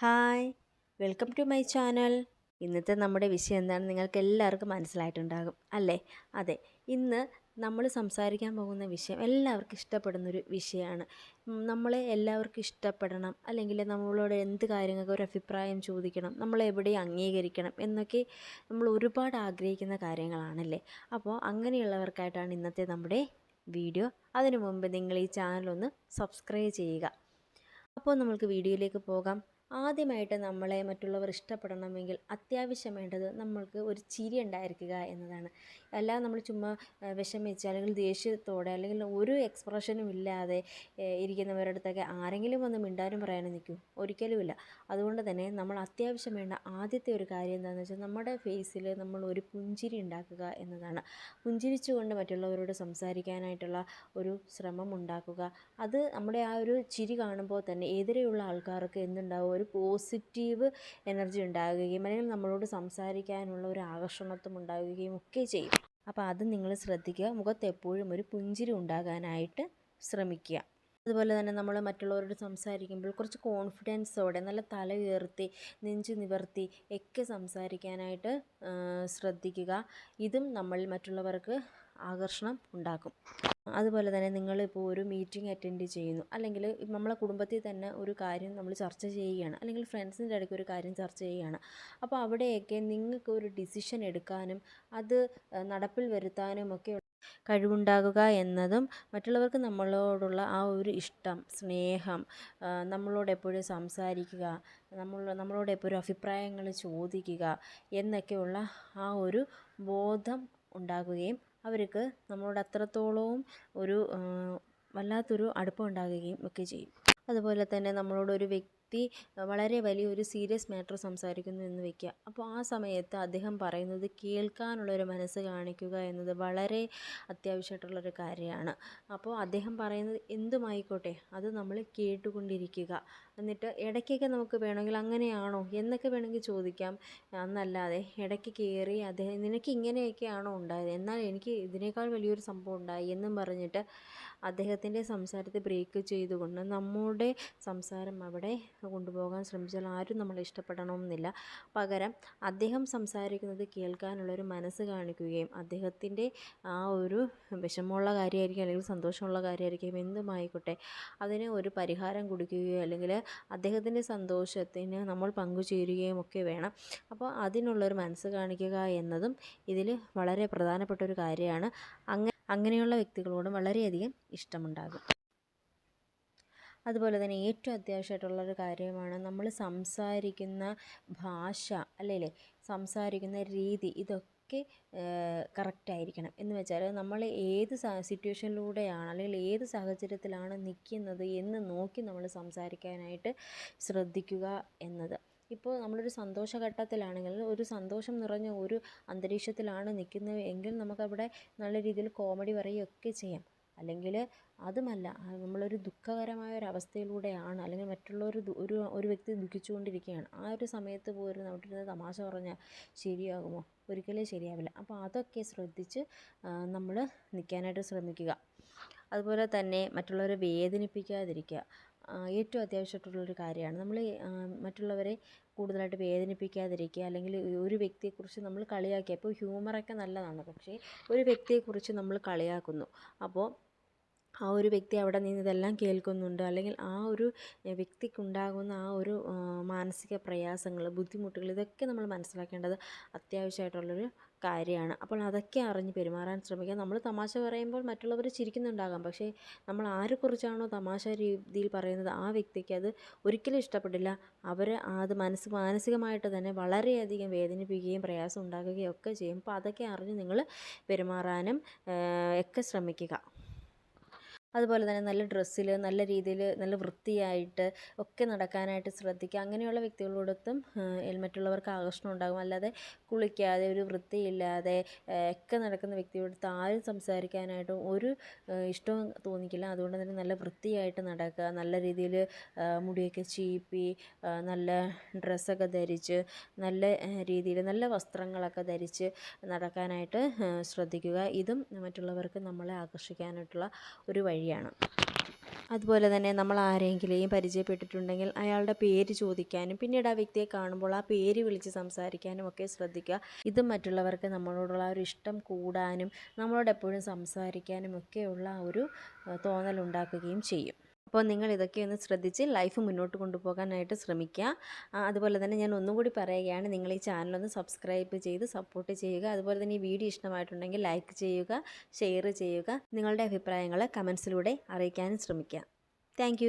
Hi. Welcome to my channel. ഇന്നത്തെ നമ്മുടെ വിഷയം എന്താണെന്ന് നിങ്ങൾക്ക് എല്ലാവർക്കും മനസ്സിലായിട്ടുണ്ടാകും അല്ലേ? അതെ ഇന്ന് നമ്മൾ സംസാരിക്കാൻ പോകുന്ന വിഷയം എല്ലാവർക്കും ഇഷ്ടപ്പെടുന്നൊരു വിഷയമാണ്. നമ്മളെ എല്ലാവർക്കും ഇഷ്ടപ്പെടണം അല്ലെങ്കിൽ നമ്മളോട് എന്ത് കാര്യങ്ങൾക്ക് ഒരു അഭിപ്രായം ചോദിക്കണം നമ്മളെവിടെ അംഗീകരിക്കണം എന്നൊക്കെ നമ്മൾ ഒരുപാട് ആഗ്രഹിക്കുന്ന കാര്യങ്ങളാണല്ലേ? അപ്പോൾ അങ്ങനെയുള്ളവർക്കായിട്ടാണ് ഇന്നത്തെ നമ്മുടെ വീഡിയോ. അതിനു മുമ്പ് നിങ്ങൾ ഈ ചാനൽ ഒന്ന് സബ്സ്ക്രൈബ് ചെയ്യുക. അപ്പോൾ നമ്മൾക്ക് വീഡിയോയിലേക്ക് പോകാം. ആദ്യമായിട്ട് നമ്മളെ മറ്റുള്ളവർ ഇഷ്ടപ്പെടണമെങ്കിൽ അത്യാവശ്യം വേണ്ടത് നമ്മൾക്ക് ഒരു ചിരി ഉണ്ടായിരിക്കുക എന്നതാണ്. അല്ലാതെ നമ്മൾ ചുമ്മാ വിഷമിച്ച് അല്ലെങ്കിൽ ദേഷ്യത്തോടെ അല്ലെങ്കിൽ ഒരു എക്സ്പ്രഷനും ഇല്ലാതെ ഇരിക്കുന്നവരുടെ അടുത്തൊക്കെ ആരെങ്കിലും വന്ന് മിണ്ടാനും പറയാനും നിൽക്കും. ഒരിക്കലുമില്ല അതുകൊണ്ട് തന്നെ നമ്മൾ അത്യാവശ്യം വേണ്ട ആദ്യത്തെ ഒരു കാര്യം എന്താണെന്ന് വെച്ചാൽ നമ്മുടെ ഫേസിൽ നമ്മൾ ഒരു പുഞ്ചിരി ഉണ്ടാക്കുക എന്നതാണ്. പുഞ്ചിരിച്ചുകൊണ്ട് മറ്റുള്ളവരോട് സംസാരിക്കാനായിട്ടുള്ള ഒരു ശ്രമം ഉണ്ടാക്കുക. അത് നമ്മുടെ ആ ഒരു ചിരി കാണുമ്പോൾ തന്നെ എതിരെയുള്ള ആൾക്കാർക്ക് എന്തുണ്ടാവും? ഒരു പോസിറ്റീവ് എനർജി ഉണ്ടാകുകയും അല്ലെങ്കിൽ നമ്മളോട് സംസാരിക്കാനുള്ള ഒരു ആകർഷണത്വം ഉണ്ടാകുകയും ഒക്കെ ചെയ്യും. അപ്പോൾ അത് നിങ്ങൾ ശ്രദ്ധിക്കുക. മുഖത്ത് എപ്പോഴും ഒരു പുഞ്ചിരി ഉണ്ടാകാനായിട്ട് ശ്രമിക്കുക. അതുപോലെ തന്നെ നമ്മൾ മറ്റുള്ളവരോട് സംസാരിക്കുമ്പോൾ കുറച്ച് കോൺഫിഡൻസോടെ നല്ല തല ഉയർത്തി നെഞ്ചു നിവർത്തി ഒക്കെ സംസാരിക്കാനായിട്ട് ശ്രദ്ധിക്കുക. ഇതും നമ്മൾ മറ്റുള്ളവർക്ക് ആകർഷണം ഉണ്ടാക്കും. അതുപോലെ തന്നെ നിങ്ങളിപ്പോൾ ഒരു മീറ്റിംഗ് അറ്റൻഡ് ചെയ്യുന്നു. അല്ലെങ്കിൽ നമ്മളെ കുടുംബത്തിൽ തന്നെ ഒരു കാര്യം നമ്മൾ ചർച്ച ചെയ്യുകയാണ്. അല്ലെങ്കിൽ ഫ്രണ്ട്സിന്റെ ഇടയ്ക്ക് ഒരു കാര്യം ചർച്ച ചെയ്യുകയാണ്. അപ്പോൾ അവിടെയൊക്കെ നിങ്ങൾക്ക് ഒരു ഡിസിഷൻ എടുക്കാനും അത് നടപ്പിൽ വരുത്താനും ഒക്കെ കഴിവുണ്ടാകുക എന്നതും മറ്റുള്ളവർക്ക് നമ്മളോടുള്ള ആ ഒരു ഇഷ്ടം സ്നേഹം നമ്മളോട് എപ്പോഴും സംസാരിക്കുക നമ്മൾ നമ്മളോട് എപ്പോഴും അഭിപ്രായങ്ങൾ ചോദിക്കുക എന്നൊക്കെയുള്ള ആ ഒരു ബോധം ഉണ്ടാകുകയും അവർക്ക് നമ്മളോട് അത്രത്തോളവും ഒരു വല്ലാത്തൊരു അടുപ്പം ഉണ്ടാകുകയും ഒക്കെ ചെയ്യും. അതുപോലെ തന്നെ നമ്മളോട് ഒരു വ്യക്തി വളരെ വലിയൊരു സീരിയസ് മാറ്റർ സംസാരിക്കുന്നു എന്ന് വയ്ക്കുക അപ്പോൾ ആ സമയത്ത് അദ്ദേഹം പറയുന്നത് കേൾക്കാനുള്ളൊരു മനസ്സ് കാണിക്കുക എന്നത് വളരെ അത്യാവശ്യമായിട്ടുള്ളൊരു കാര്യമാണ്. അപ്പോൾ അദ്ദേഹം പറയുന്നത് എന്തുമായിക്കോട്ടെ അത് നമ്മൾ കേട്ടുകൊണ്ടിരിക്കുക. എന്നിട്ട് ഇടയ്ക്കൊക്കെ നമുക്ക് വേണമെങ്കിൽ അങ്ങനെയാണോ? എന്നൊക്കെ വേണമെങ്കിൽ ചോദിക്കാം. എന്നല്ലാതെ ഇടയ്ക്ക് കയറി അദ്ദേഹം നിനക്ക് ഇങ്ങനെയൊക്കെയാണോ ഉണ്ടായത്? എന്നാൽ എനിക്ക് ഇതിനേക്കാൾ വലിയൊരു സംഭവം ഉണ്ടായി എന്നും പറഞ്ഞിട്ട് അദ്ദേഹത്തിന്റെ സംസാരത്തെ ബ്രേക്ക് ചെയ്തുകൊണ്ട് നമ്മുടെ സംസാരം അവിടെ കൊണ്ടുപോകാൻ ശ്രമിച്ചാൽ ആരും നമ്മളെ ഇഷ്ടപ്പെടണമെന്നില്ല. പകരം അദ്ദേഹം സംസാരിക്കുന്നത് കേൾക്കാനുള്ളൊരു മനസ്സ് കാണിക്കുകയും അദ്ദേഹത്തിന്റെ ആ ഒരു വിഷമമുള്ള കാര്യമായിരിക്കും അല്ലെങ്കിൽ സന്തോഷമുള്ള കാര്യമായിരിക്കും എന്തുമായിക്കോട്ടെ അതിന് ഒരു പരിഹാരം കൊടുക്കുകയോ അല്ലെങ്കിൽ അദ്ദേഹത്തിന്റെ സന്തോഷത്തിന് നമ്മൾ പങ്കുചേരുകയും ഒക്കെ വേണം. അപ്പോൾ അതിനുള്ളൊരു മനസ്സ് കാണിക്കുക എന്നതും ഇതിൽ വളരെ പ്രധാനപ്പെട്ട ഒരു കാര്യമാണ്. അങ്ങനെ അങ്ങനെയുള്ള വ്യക്തികളോടും വളരെയധികം ഇഷ്ടമുണ്ടാകും. അതുപോലെ തന്നെ ഏറ്റവും അത്യാവശ്യമായിട്ടുള്ളൊരു കാര്യമാണ് നമ്മൾ സംസാരിക്കുന്ന ഭാഷ അല്ലേ സംസാരിക്കുന്ന രീതി ഇതൊക്കെ കറക്റ്റായിരിക്കണം എന്ന് വെച്ചാൽ നമ്മൾ ഏത് സിറ്റുവേഷനിലൂടെയാണ് അല്ലെങ്കിൽ ഏത് സാഹചര്യത്തിലാണ് നിൽക്കുന്നത് എന്ന് നോക്കി നമ്മൾ സംസാരിക്കാനായിട്ട് ശ്രദ്ധിക്കുക എന്നത്. ഇപ്പോൾ നമ്മളൊരു സന്തോഷഘട്ടത്തിലാണെങ്കിൽ ഒരു സന്തോഷം നിറഞ്ഞ ഒരു അന്തരീക്ഷത്തിലാണ് നിൽക്കുന്നത് എങ്കിൽ നമുക്കവിടെ നല്ല രീതിയിൽ കോമഡി പറയുകയൊക്കെ ചെയ്യാം. അല്ലെങ്കിൽ അതുമല്ല നമ്മളൊരു ദുഃഖകരമായ ഒരു അവസ്ഥയിലൂടെയാണ് അല്ലെങ്കിൽ മറ്റുള്ളവർ ഒരു ഒരു വ്യക്തി ദുഃഖിച്ചുകൊണ്ടിരിക്കുകയാണ്. ആ ഒരു സമയത്ത് പോലും നമ്മുടെ ഇരുന്ന് തമാശ പറഞ്ഞാൽ ശരിയാകുമോ? ഒരിക്കലും ശരിയാവില്ല. അപ്പോൾ അതൊക്കെ ശ്രദ്ധിച്ച് നമ്മൾ നിൽക്കാനായിട്ട് ശ്രമിക്കുക. അതുപോലെ തന്നെ മറ്റുള്ളവരെ വേദനിപ്പിക്കാതിരിക്കുക. ഏറ്റവും അത്യാവശ്യമായിട്ടുള്ളൊരു കാര്യമാണ്. നമ്മൾ മറ്റുള്ളവരെ കൂടുതലായിട്ട് വേദനിപ്പിക്കാതിരിക്കുക. അല്ലെങ്കിൽ ഒരു വ്യക്തിയെക്കുറിച്ച് നമ്മൾ കളിയാക്കുക ഇപ്പോൾ ഹ്യൂമറൊക്കെ നല്ലതാണ്. പക്ഷേ ഒരു വ്യക്തിയെക്കുറിച്ച് നമ്മൾ കളിയാക്കുന്നു. അപ്പോൾ ആ ഒരു വ്യക്തി അവിടെ നിന്ന് ഇതെല്ലാം കേൾക്കുന്നുണ്ട്. അല്ലെങ്കിൽ ആ ഒരു വ്യക്തിക്കുണ്ടാകുന്ന ആ ഒരു മാനസിക പ്രയാസങ്ങൾ ബുദ്ധിമുട്ടുകൾ ഇതൊക്കെ നമ്മൾ മനസ്സിലാക്കേണ്ടത് അത്യാവശ്യമായിട്ടുള്ളൊരു കാര്യമാണ്. അപ്പോൾ അതൊക്കെ അറിഞ്ഞ് പെരുമാറാൻ ശ്രമിക്കുക നമ്മൾ തമാശ പറയുമ്പോൾ മറ്റുള്ളവർ ചിരിക്കുന്നുണ്ടാകാം. പക്ഷേ നമ്മൾ ആരെക്കുറിച്ചാണോ തമാശ രീതിയിൽ പറയുന്നത്? ആ വ്യക്തിക്ക് അത് ഒരിക്കലും ഇഷ്ടപ്പെടില്ല. അവർ അത് മനസ്സ് മാനസികമായിട്ട് തന്നെ വളരെയധികം വേദനിപ്പിക്കുകയും പ്രയാസം ഉണ്ടാക്കുകയും ഒക്കെ ചെയ്യും. അപ്പോൾ അതൊക്കെ അറിഞ്ഞ് നിങ്ങൾ പെരുമാറാനും ഒക്കെ ശ്രമിക്കുക. അതുപോലെ തന്നെ നല്ല ഡ്രസ്സിൽ നല്ല രീതിയിൽ നല്ല വൃത്തിയായിട്ട് ഒക്കെ നടക്കാനായിട്ട് ശ്രദ്ധിക്കുക. അങ്ങനെയുള്ള വ്യക്തികളോടൊത്തും മറ്റുള്ളവർക്ക് ആകർഷണം ഉണ്ടാകും. അല്ലാതെ കുളിക്കാതെ ഒരു വൃത്തിയില്ലാതെ ഒക്കെ നടക്കുന്ന വ്യക്തിയോടൊത്ത് ആരും സംസാരിക്കാനായിട്ടും ഒരു ഇഷ്ടവും തോന്നിക്കില്ല. അതുകൊണ്ട് തന്നെ നല്ല വൃത്തിയായിട്ട് നടക്കുക നല്ല രീതിയിൽ മുടിയൊക്കെ ചീപ്പി നല്ല ഡ്രസ്സൊക്കെ ധരിച്ച് നല്ല രീതിയിൽ നല്ല വസ്ത്രങ്ങളൊക്കെ ധരിച്ച് നടക്കാനായിട്ട് ശ്രദ്ധിക്കുക. ഇതും മറ്റുള്ളവർക്ക് നമ്മളെ ആകർഷിക്കാനായിട്ടുള്ള ഒരു വഴി വഴിയാണ് അതുപോലെ തന്നെ നമ്മൾ ആരെങ്കിലും പരിചയപ്പെട്ടിട്ടുണ്ടെങ്കിൽ അയാളുടെ പേര് ചോദിക്കാനും പിന്നീട് ആ വ്യക്തിയെ കാണുമ്പോൾ ആ പേര് വിളിച്ച് സംസാരിക്കാനും ഒക്കെ ശ്രദ്ധിക്കുക. ഇത് മറ്റുള്ളവർക്ക് നമ്മളോടുള്ള ഒരു ഇഷ്ടം കൂടാനും നമ്മളോട് എപ്പോഴും സംസാരിക്കാനും ഒക്കെയുള്ള ഒരു തോന്നൽ ഉണ്ടാക്കുകയും ചെയ്യും. അപ്പോൾ നിങ്ങൾ ഇതൊക്കെ ഒന്ന് ശ്രദ്ധിച്ച് ലൈഫ് മുന്നോട്ട് കൊണ്ടുപോകാനായിട്ട് ശ്രമിക്കുക. അതുപോലെ തന്നെ ഞാൻ ഒന്നും കൂടി പറയുകയാണ് നിങ്ങൾ ഈ ചാനലൊന്ന് സബ്സ്ക്രൈബ് ചെയ്ത് സപ്പോർട്ട് ചെയ്യുക. അതുപോലെ തന്നെ ഈ വീഡിയോ ഇഷ്ടമായിട്ടുണ്ടെങ്കിൽ ലൈക്ക് ചെയ്യുക ഷെയർ ചെയ്യുക. നിങ്ങളുടെ അഭിപ്രായങ്ങൾ കമൻസിലൂടെ അറിയിക്കാനും ശ്രമിക്കുക. താങ്ക്